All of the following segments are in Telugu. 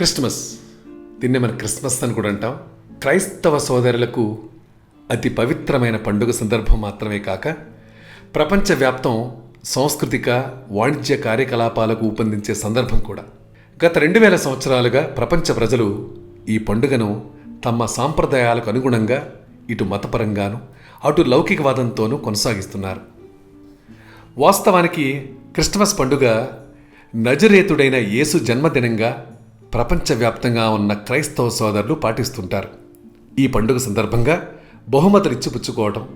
క్రిస్మస్. దీన్ని మనం క్రిస్మస్ అని కూడా అంటాం. క్రైస్తవ సోదరులకు అతి పవిత్రమైన పండుగ సందర్భం మాత్రమే కాక ప్రపంచవ్యాప్తం సాంస్కృతిక వాణిజ్య కార్యకలాపాలకు ఊపందించే సందర్భం కూడా. గత రెండు వేల సంవత్సరాలుగా ప్రపంచ ప్రజలు ఈ పండుగను తమ సాంప్రదాయాలకు అనుగుణంగా ఇటు మతపరంగాను అటు లౌకికవాదంతోనూ కొనసాగిస్తున్నారు. వాస్తవానికి క్రిస్టమస్ పండుగ నజరేతుడైన యేసు జన్మదినంగా ప్రపంచవ్యాప్తంగా ఉన్న క్రైస్తవ సోదరులు పాటిస్తుంటారు. ఈ పండుగ సందర్భంగా బహుమతులు ఇచ్చిపుచ్చుకోవడం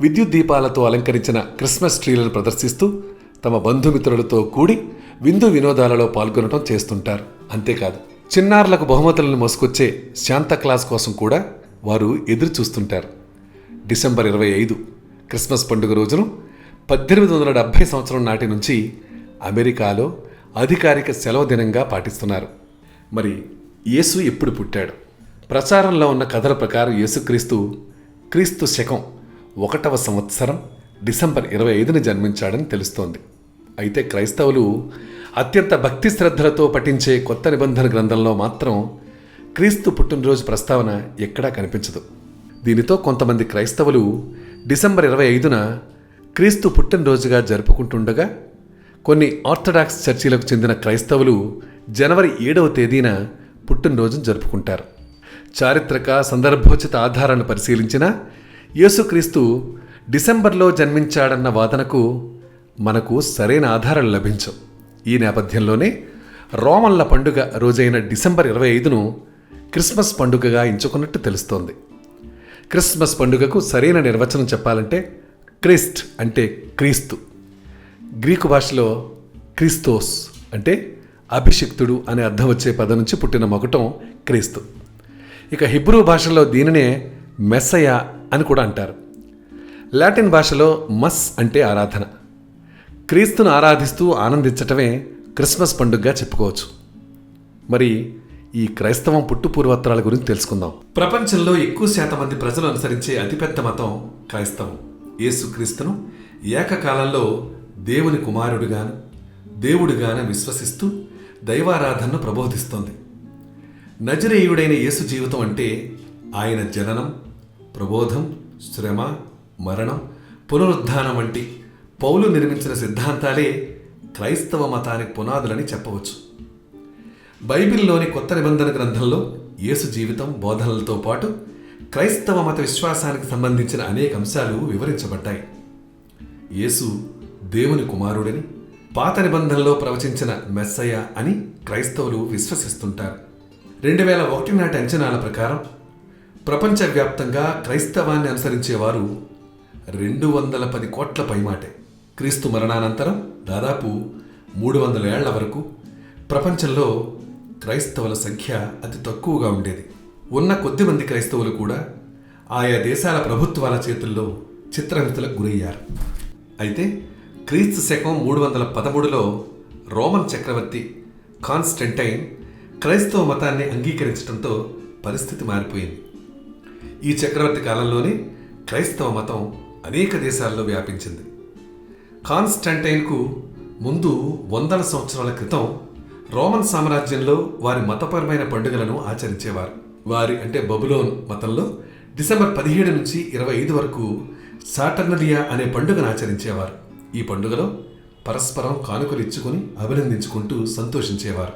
విద్యుత్ దీపాలతో అలంకరించిన క్రిస్మస్ ట్రీలను ప్రదర్శిస్తూ తమ బంధుమిత్రులతో కూడి విందు వినోదాలలో పాల్గొనడం చేస్తుంటారు. అంతేకాదు చిన్నారులకు బహుమతులను మోసుకొచ్చే శాంతక్లాస్ కోసం కూడా వారు ఎదురు చూస్తుంటారు. డిసెంబర్ ఇరవై ఐదు క్రిస్మస్ పండుగ రోజును పద్దెనిమిది వందల డెబ్భై సంవత్సరం నాటి నుంచి అమెరికాలో అధికారిక సెలవు దినంగా పాటిస్తున్నారు. మరి యేసు ఎప్పుడు పుట్టాడు? ప్రచారంలో ఉన్న కథల ప్రకారం యేసుక్రీస్తు క్రీస్తు శకం ఒకటవ సంవత్సరం డిసెంబర్ ఇరవై ఐదున జన్మించాడని తెలుస్తోంది. అయితే క్రైస్తవులు అత్యంత భక్తి శ్రద్ధలతో పఠించే కొత్త నిబంధన గ్రంథంలో మాత్రం క్రీస్తు పుట్టినరోజు ప్రస్తావన ఎక్కడా కనిపించదు. దీనితో కొంతమంది క్రైస్తవులు డిసెంబర్ ఇరవై ఐదున క్రీస్తు పుట్టినరోజుగా జరుపుకుంటుండగా కొన్ని ఆర్థడాక్స్ చర్చీలకు చెందిన క్రైస్తవులు జనవరి ఏడవ తేదీన పుట్టినరోజును జరుపుకుంటారు. చారిత్రక సందర్భోచిత ఆధారాలను పరిశీలించిన యేసుక్రీస్తు డిసెంబర్లో జన్మించాడన్న వాదనకు మనకు సరైన ఆధారాలు లభించవు. ఈ నేపథ్యంలోనే రోమన్ల పండుగ రోజైన డిసెంబర్ ఇరవై ఐదును క్రిస్మస్ పండుగగా ఎంచుకున్నట్టు తెలుస్తోంది. క్రిస్మస్ పండుగకు సరైన నిర్వచనం చెప్పాలంటే క్రిస్ట్ అంటే క్రీస్తు. గ్రీకు భాషలో క్రిస్తోస్ అంటే అభిషిక్తుడు అనే అర్థం వచ్చే పదం నుంచి పుట్టిన మొగటం క్రీస్తు. ఇక హిబ్రూ భాషలో దీనినే మెస్సయ అని కూడా అంటారు. లాటిన్ భాషలో మస్ అంటే ఆరాధన. క్రీస్తును ఆరాధిస్తూ ఆనందించటమే క్రిస్మస్ పండుగగా చెప్పుకోవచ్చు. మరి ఈ క్రైస్తవం పుట్టు పూర్వత్రాల గురించి తెలుసుకుందాం. ప్రపంచంలో ఎక్కువ శాతం మంది ప్రజలు అనుసరించే అతిపెద్ద మతం క్రైస్తవం. యేసుక్రీస్తును ఏకకాలంలో దేవుని కుమారుడుగాను దేవుడుగాను విశ్వసిస్తూ దైవారాధనను ప్రబోధిస్తుంది. నజరేయుడైన యేసు జీవితం అంటే ఆయన జననం ప్రబోధం శ్రమ మరణం పునరుద్ధానం వంటి పౌలు నిర్మించిన సిద్ధాంతాలే క్రైస్తవ మతానికి పునాదులని చెప్పవచ్చు. బైబిల్లోని కొత్త నిబంధన గ్రంథంలో యేసు జీవితం బోధనలతో పాటు క్రైస్తవ మత విశ్వాసానికి సంబంధించిన అనేక అంశాలు వివరించబడ్డాయి. యేసు దేవుని కుమారుడని పాత నిబంధనలో ప్రవచించిన మెస్సయ అని క్రైస్తవులు విశ్వసిస్తుంటారు. రెండు వేల ఒకటి నాటి అంచనాల ప్రకారం ప్రపంచవ్యాప్తంగా క్రైస్తవాన్ని అనుసరించేవారు రెండు వందల పది కోట్ల పైమాటే. క్రీస్తు మరణానంతరం దాదాపు మూడు వందల ఏళ్ళ వరకు ప్రపంచంలో క్రైస్తవుల సంఖ్య అతి తక్కువగా ఉండేది. ఉన్న కొద్ది మంది క్రైస్తవులు కూడా ఆయా దేశాల ప్రభుత్వాల చేతుల్లో చిత్రహింసలకు గురయ్యారు. అయితే క్రీస్తు శకం మూడు వందల పదమూడులో రోమన్ చక్రవర్తి కాన్స్టెంటైన్ క్రైస్తవ మతాన్ని అంగీకరించడంతో పరిస్థితి మారిపోయింది. ఈ చక్రవర్తి కాలంలోనే క్రైస్తవ మతం అనేక దేశాల్లో వ్యాపించింది. కాన్స్టంటైన్కు ముందు వందల సంవత్సరాల క్రితం రోమన్ సామ్రాజ్యంలో వారి మతపరమైన పండుగలను ఆచరించేవారు. వారి అంటే బబులోన్ మతంలో డిసెంబర్ పదిహేడు నుంచి ఇరవై ఐదు వరకు సాటర్నలియా అనే పండుగను ఆచరించేవారు. ఈ పండుగలో పరస్పరం కానుకలు ఇచ్చుకొని అభినందించుకుంటూ సంతోషించేవారు.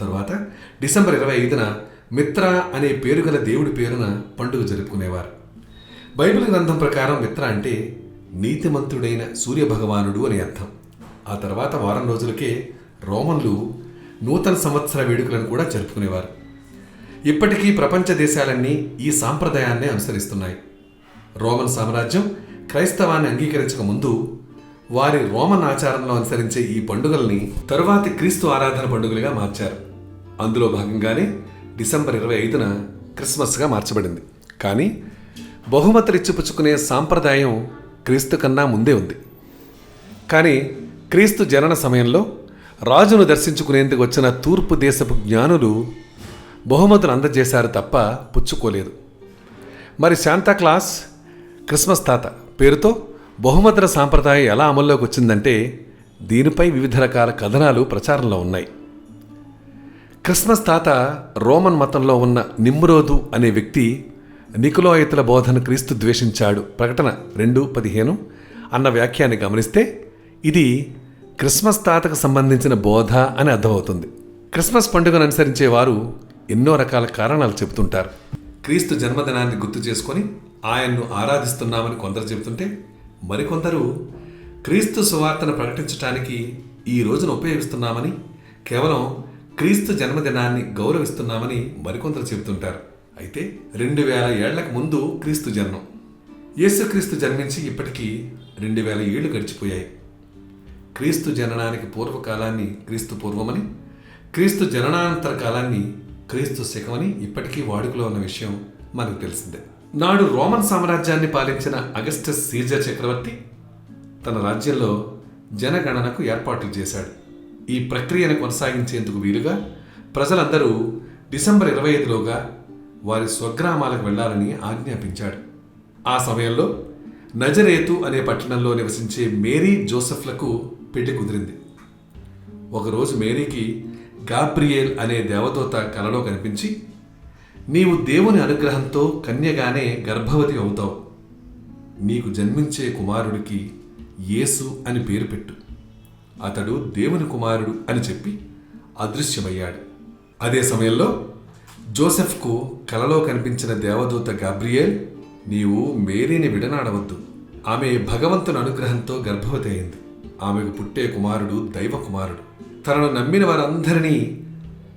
తరువాత డిసెంబర్ ఇరవై ఐదున మిత్ర అనే పేరు గల దేవుడి పేరున పండుగ జరుపుకునేవారు. బైబిల్ గ్రంథం ప్రకారం మిత్ర అంటే నీతిమంతుడైన సూర్యభగవానుడు అని అర్థం. ఆ తర్వాత వారం రోజులకే రోమన్లు నూతన సంవత్సర వేడుకలను కూడా జరుపుకునేవారు. ఇప్పటికీ ప్రపంచ దేశాలన్నీ ఈ సాంప్రదాయాన్నే అనుసరిస్తున్నాయి. రోమన్ సామ్రాజ్యం క్రైస్తవాన్ని అంగీకరించక ముందు వారి రోమన్ ఆచారంలో అనుసరించే ఈ పండుగల్ని తరువాతి క్రీస్తు ఆరాధన పండుగలుగా మార్చారు. అందులో భాగంగానే డిసెంబర్ ఇరవై ఐదున క్రిస్మస్గా మార్చబడింది. కానీ బహుమతులు ఇచ్చిపుచ్చుకునే సాంప్రదాయం క్రీస్తు కన్నా ముందే ఉంది. కానీ క్రీస్తు జనన సమయంలో రాజును దర్శించుకునేందుకు వచ్చిన తూర్పు దేశపు జ్ఞానులు బహుమతులు అందజేశారు తప్ప పుచ్చుకోలేదు. మరి శాంతాక్లాస్ క్రిస్మస్ తాత పేరుతో బహుమతుల సాంప్రదాయం ఎలా అమల్లోకి వచ్చిందంటే దీనిపై వివిధ రకాల కథనాలు ప్రచారంలో ఉన్నాయి. క్రిస్మస్ తాత రోమన్ మతంలో ఉన్న నిమ్రోదు అనే వ్యక్తి నికులోయితుల బోధన క్రీస్తు ద్వేషించాడు. ప్రకటన రెండు పదిహేను అన్న వ్యాఖ్యాన్ని గమనిస్తే ఇది క్రిస్మస్ తాతకు సంబంధించిన బోధ అని అర్థమవుతుంది. క్రిస్మస్ పండుగను అనుసరించే వారు ఎన్నో రకాల కారణాలు చెబుతుంటారు. క్రీస్తు జన్మదినాన్ని గుర్తు చేసుకొని ఆయన్ను ఆరాధిస్తున్నామని కొందరు చెబుతుంటే మరికొందరు క్రీస్తు సువార్తను ప్రకటించడానికి ఈ రోజును ఉపయోగిస్తున్నామని కేవలం క్రీస్తు జన్మదినాన్ని గౌరవిస్తున్నామని మరికొందరు చెబుతుంటారు. అయితే రెండు వేల ఏళ్ళకు ముందు క్రీస్తు జన్మం. యేసుక్రీస్తు జన్మించి ఇప్పటికీ రెండు వేల ఏళ్ళు గడిచిపోయాయి. క్రీస్తు జననానికి పూర్వకాలాన్ని క్రీస్తు పూర్వమని క్రీస్తు జననానంతర కాలాన్ని క్రీస్తు శకమని ఇప్పటికీ వాడుకలో ఉన్న విషయం మనకు తెలిసిందే. నాడు రోమన్ సామ్రాజ్యాన్ని పాలించిన అగస్టస్ సీజర్ చక్రవర్తి తన రాజ్యంలో జనగణనకు ఏర్పాట్లు చేశాడు. ఈ ప్రక్రియను కొనసాగించేందుకు వీలుగా ప్రజలందరూ డిసెంబర్ ఇరవై ఐదులోగా వారి స్వగ్రామాలకు వెళ్ళాలని ఆజ్ఞాపించాడు. ఆ సమయంలో నజరేతు అనే పట్టణంలో నివసించే మేరీ జోసెఫ్లకు పెళ్ళి కుదిరింది. ఒకరోజు మేరీకి గాబ్రియేల్ అనే దేవదూత కలలో కనిపించి నీవు దేవుని అనుగ్రహంతో కన్యగానే గర్భవతి అవుతావు. నీకు జన్మించే కుమారుడికి యేసు అని పేరు పెట్టు. అతడు దేవుని కుమారుడు అని చెప్పి అదృశ్యమయ్యాడు. అదే సమయంలో జోసెఫ్కు కలలో కనిపించిన దేవదూత గాబ్రియేల్ నీవు మేరీని విడనాడవద్దు. ఆమె భగవంతుని అనుగ్రహంతో గర్భవతి అయింది. ఆమెకు పుట్టే కుమారుడు దైవ కుమారుడు. తనను నమ్మిన వారందరినీ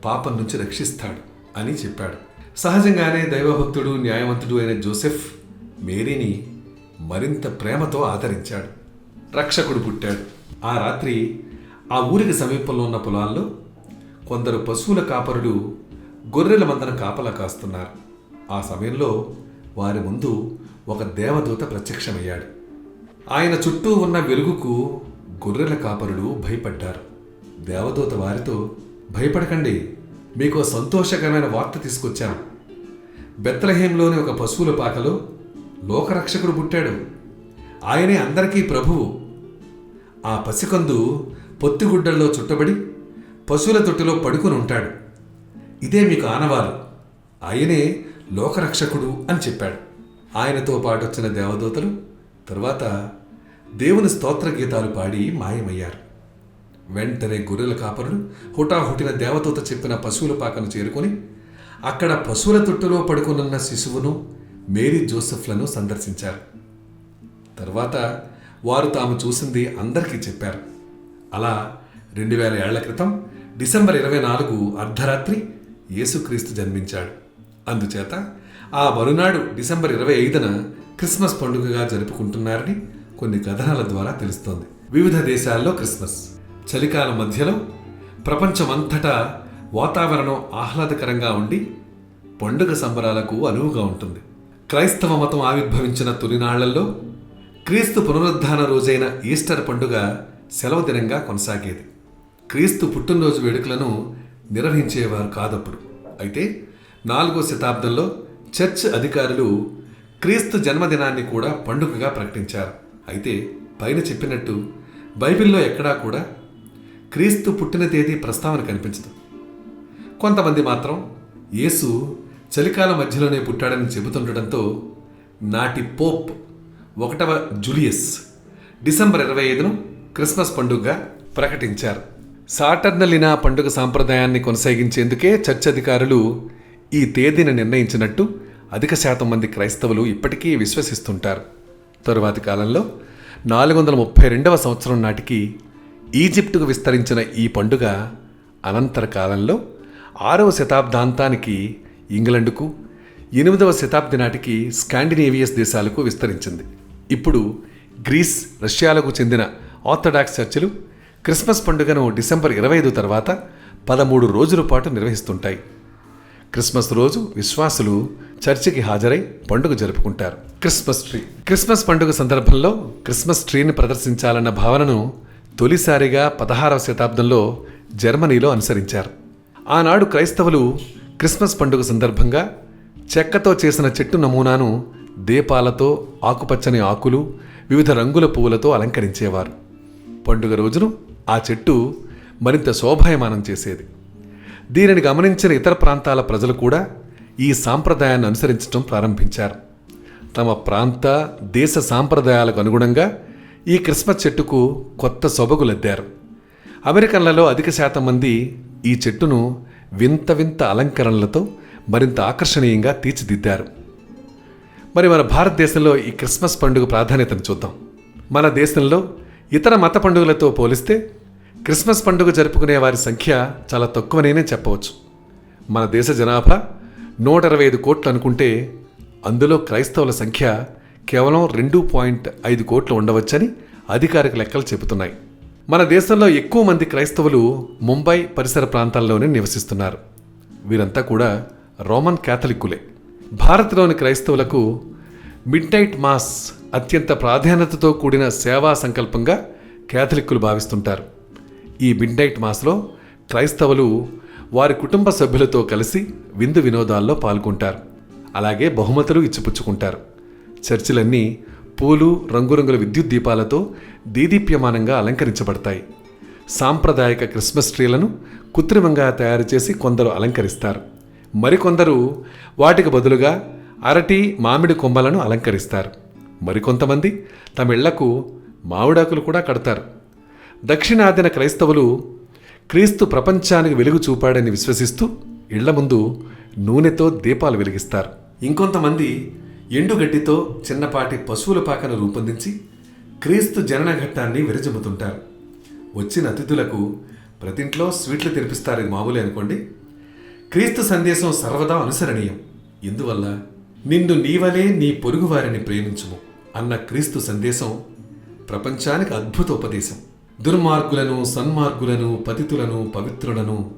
పాపం నుంచి రక్షిస్తాడు అని చెప్పాడు. సహజంగానే దైవభక్తుడు న్యాయవంతుడు అయిన జోసెఫ్ మేరీని మరింత ప్రేమతో ఆదరించాడు. రక్షకుడు పుట్టాడు. ఆ రాత్రి ఆ ఊరికి సమీపంలో ఉన్న పొలాల్లో కొందరు పశువుల కాపరులు గొర్రెల మందను కాపలా కాస్తున్నారు. ఆ సమయంలో వారి ముందు ఒక దేవదూత ప్రత్యక్షమయ్యాడు. ఆయన చుట్టూ ఉన్న వెలుగుకు గొర్రెల కాపరులు భయపడ్డారు. దేవదూత వారితో భయపడకండి మీకు సంతోషకరమైన వార్త తీసుకొచ్చాను. బెత్తలహేంలోని ఒక పశువుల పాకలో లోకరక్షకుడు పుట్టాడు. ఆయనే అందరికీ ప్రభువు. ఆ పసికందు పొత్తిగుడ్డల్లో చుట్టబడి పశువుల తొట్టిలో పడుకుని ఉంటాడు. ఇదే మీకు ఆనవాలు. ఆయనే లోకరక్షకుడు అని చెప్పాడు. ఆయనతో పాటు వచ్చిన దేవదూతలు తరువాత దేవుని స్తోత్ర గీతాలు పాడి మాయమయ్యారు. వెంటనే గొర్రెల కాపరులు హుటాహుటిన దేవదూత చెప్పిన పశువుల పాకను చేరుకొని అక్కడ పశువుల తొట్టులో పడుకునున్న శిశువును మేరీ జోసెఫ్లను సందర్శించారు. తర్వాత వారు తాము చూసింది అందరికీ చెప్పారు. అలా రెండు వేల ఏళ్ళ క్రితం డిసెంబర్ ఇరవై నాలుగు అర్ధరాత్రి యేసుక్రీస్తు జన్మించాడు. అందుచేత ఆ మరునాడు డిసెంబర్ ఇరవై ఐదున క్రిస్మస్ పండుగగా జరుపుకుంటున్నారని కొన్ని కథనాల ద్వారా తెలుస్తోంది. వివిధ దేశాల్లో క్రిస్మస్ చలికాలం మధ్యలో ప్రపంచమంతటా వాతావరణం ఆహ్లాదకరంగా ఉండి పండుగ సంబరాలకు అనువుగా ఉంటుంది. క్రైస్తవ మతం ఆవిర్భవించిన తొలినాళ్ళలో క్రీస్తు పునరుద్ధాన రోజైన ఈస్టర్ పండుగ సెలవు దినంగా కొనసాగేది. క్రీస్తు పుట్టినరోజు వేడుకలను నిర్వహించేవారు కాదప్పుడు. అయితే నాలుగో శతాబ్దంలో చర్చ్ అధికారులు క్రీస్తు జన్మదినాన్ని కూడా పండుగగా ప్రకటించారు. అయితే పైన చెప్పినట్టు బైబిల్లో ఎక్కడా కూడా క్రీస్తు పుట్టిన తేదీ ప్రస్తావన కనిపించదు. కొంతమంది మాత్రం యేసు చలికాల మధ్యలోనే పుట్టాడని చెబుతుండటంతో నాటి పోప్ ఒకటవ జూలియస్ డిసెంబర్ ఇరవై ఐదును క్రిస్మస్ పండుగగా ప్రకటించారు. సాటర్నలినా పండుగ సాంప్రదాయాన్ని కొనసాగించేందుకే చర్చ్ అధికారులు ఈ తేదీని నిర్ణయించినట్టు అధిక శాతం మంది క్రైస్తవులు ఇప్పటికీ విశ్వసిస్తుంటారు. తరువాతి కాలంలో నాలుగు వందల ముప్పై రెండవ సంవత్సరం నాటికి ఈజిప్టుకు విస్తరించిన ఈ పండుగ అనంతర కాలంలో ఆరవ శతాబ్దాంతానికి ఇంగ్లండుకు ఎనిమిదవ శతాబ్ది నాటికి స్కాండినేవియస్ దేశాలకు విస్తరించింది. ఇప్పుడు గ్రీస్ రష్యాలకు చెందిన ఆర్థడాక్స్ చర్చిలు క్రిస్మస్ పండుగను డిసెంబర్ ఇరవై ఐదు తర్వాత పదమూడు రోజుల పాటు నిర్వహిస్తుంటాయి. క్రిస్మస్ రోజు విశ్వాసులు చర్చికి హాజరై పండుగ జరుపుకుంటారు. Christmas tree. క్రిస్మస్ పండుగ సందర్భంలో క్రిస్మస్ ట్రీని ప్రదర్శించాలన్న భావనను తొలిసారిగా పదహారవ శతాబ్దంలో జర్మనీలో అనుసరించారు. ఆనాడు క్రైస్తవులు క్రిస్మస్ పండుగ సందర్భంగా చెక్కతో చేసిన చెట్టు నమూనాను దీపాలతో ఆకుపచ్చని ఆకులు వివిధ రంగుల పువ్వులతో అలంకరించేవారు. పండుగ రోజును ఆ చెట్టు మరింత శోభాయమానం చేసేది. దీనిని గమనించిన ఇతర ప్రాంతాల ప్రజలు కూడా ఈ సాంప్రదాయాన్ని అనుసరించడం ప్రారంభించారు. తమ ప్రాంత దేశ సాంప్రదాయాలకు అనుగుణంగా ఈ క్రిస్మస్ చెట్టుకు కొత్త సొబగులద్దారు. అమెరికన్లలో అధిక శాతం మంది ఈ చెట్టును వింత వింత అలంకరణలతో మరింత ఆకర్షణీయంగా తీర్చిదిద్దారు. మరి మన భారతదేశంలో ఈ క్రిస్మస్ పండుగ ప్రాధాన్యతను చూద్దాం. మన దేశంలో ఇతర మత పండుగలతో పోలిస్తే క్రిస్మస్ పండుగ జరుపుకునే వారి సంఖ్య చాలా తక్కువనే చెప్పవచ్చు. మన దేశ జనాభా నూట ఇరవై ఐదు కోట్లు అనుకుంటే అందులో క్రైస్తవుల సంఖ్య కేవలం రెండు పాయింట్ ఐదు కోట్లు ఉండవచ్చని అధికారిక లెక్కలు చెబుతున్నాయి. మన దేశంలో ఎక్కువ మంది క్రైస్తవులు ముంబై పరిసర ప్రాంతాల్లోనే నివసిస్తున్నారు. వీరంతా కూడా రోమన్ క్యాథలిక్కులే. భారత్లోని క్రైస్తవులకు మిడ్ నైట్ మాస్ అత్యంత ప్రాధాన్యతతో కూడిన సేవా సంకల్పంగా క్యాథలిక్కులు భావిస్తుంటారు. ఈ మిడ్ నైట్ మాస్లో క్రైస్తవులు వారి కుటుంబ సభ్యులతో కలిసి విందు వినోదాల్లో పాల్గొంటారు. అలాగే బహుమతులు ఇచ్చిపుచ్చుకుంటారు. చర్చిలన్నీ పూలు రంగురంగుల విద్యుత్ దీపాలతో దీదీప్యమానంగా అలంకరించబడతాయి. సాంప్రదాయక క్రిస్మస్ ట్రీలను కృత్రిమంగా తయారు చేసి కొందరు అలంకరిస్తారు. మరికొందరు వాటికి బదులుగా అరటి మామిడి కొమ్మలను అలంకరిస్తారు. మరికొంతమంది తమ ఇళ్ళకు మామిడాకులు కూడా కడతారు. దక్షిణాదిన క్రైస్తవులు క్రీస్తు ప్రపంచానికి వెలుగు చూపాడని విశ్వసిస్తూ ఇళ్ళ ముందు నూనెతో దీపాలు వెలిగిస్తారు. ఇంకొంతమంది ఎండుగడ్డితో చిన్నపాటి పశువుల పాకను రూపొందించి క్రీస్తు జనన ఘట్టాన్ని విరజమ్ముతుంటారు. వచ్చిన అతిథులకు ప్రతింట్లో స్వీట్లు తినిపిస్తారు మామూలే అనుకోండి. క్రీస్తు సందేశం సర్వదా అనుసరణీయం. ఎందువల్ల నిన్ను నీవలే నీ పొరుగువారిని ప్రేమించుము అన్న క్రీస్తు సందేశం ప్రపంచానికి అద్భుత ఉపదేశం. దుర్మార్గులను సన్మార్గులను పతితులను పవిత్రులను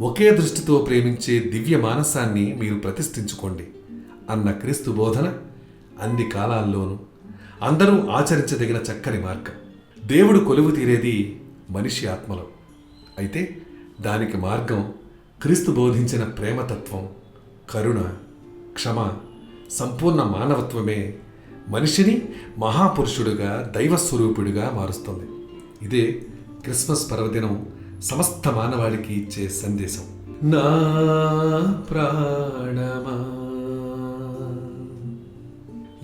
ఒకే దృష్టితో ప్రేమించే దివ్య మానసాన్ని మీరు ప్రతిష్ఠించుకోండి. అన్న క్రీస్తు బోధన అన్ని కాలాల్లోనూ అందరూ ఆచరించదగిన చక్కని మార్గం. దేవుడు కొలువు తీరేది మనిషి ఆత్మలో. అయితే దానికి మార్గం క్రీస్తు బోధించిన ప్రేమతత్వం కరుణ క్షమ సంపూర్ణ మానవత్వమే మనిషిని మహాపురుషుడుగా దైవస్వరూపుడిగా మారుస్తుంది. ఇదే క్రిస్మస్ పర్వదినం సమస్త మానవాళికి ఇచ్చే సందేశం. నా ప్రాణమా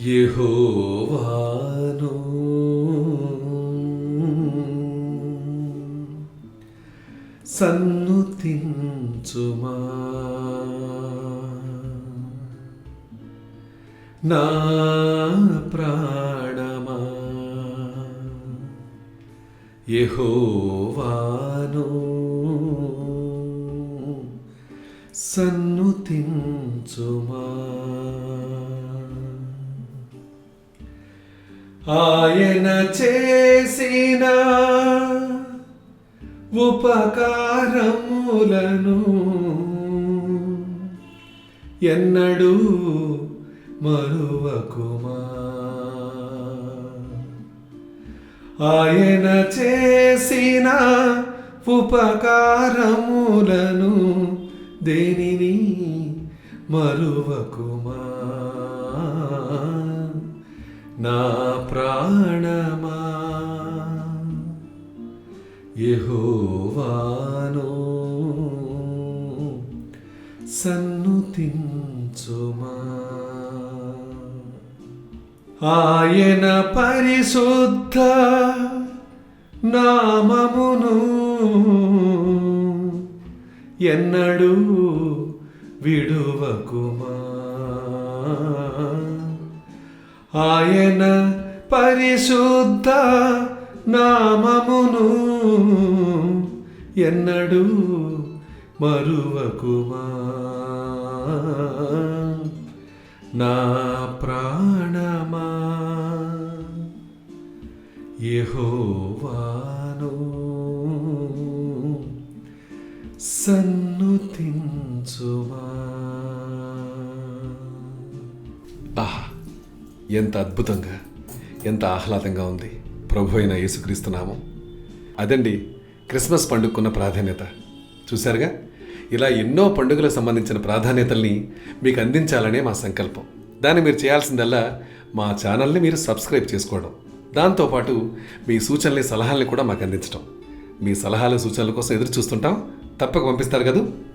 యహోవాను. సన్నుతించుమా నా ప్రాణమా. యెహోవాను. సన్నుతించుమా ఆయన చేసిన ఉపకారములను ఎన్నడూ మరువకుమా? ఆయన చేసిన ఉపకారములను దేనిని మరువకుమా? ఆయన పరిశుద్ధ నామమును ఎన్నడూ విడువకుమా? ఆయన పరిశుద్ధ నామమును ఎన్నడూ మరువకుమా? నా ప్రాణ యహోవాను సన్నుతించుమా. ఆహా ఎంత అద్భుతంగా ఎంత ఆహ్లాదంగా ఉంది ప్రభు అయిన యేసుక్రీస్తు నామం. అదండి క్రిస్మస్ పండుగకున్న ప్రాధాన్యత. చూశారుగా? ఇలా ఎన్నో పండుగలకు సంబంధించిన ప్రాధాన్యతల్ని మీకు అందించాలనే మా సంకల్పం. దాన్ని మీరు చేయాల్సిందల్లా మా ఛానల్ని మీరు సబ్స్క్రైబ్ చేసుకోవడం. దాంతోపాటు మీ సూచనల్ని సలహాలని కూడా మాకు అందించడం మీ సలహాలు సూచనల కోసం ఎదురు చూస్తుంటాం. తప్పక పంపిస్తారు కదా?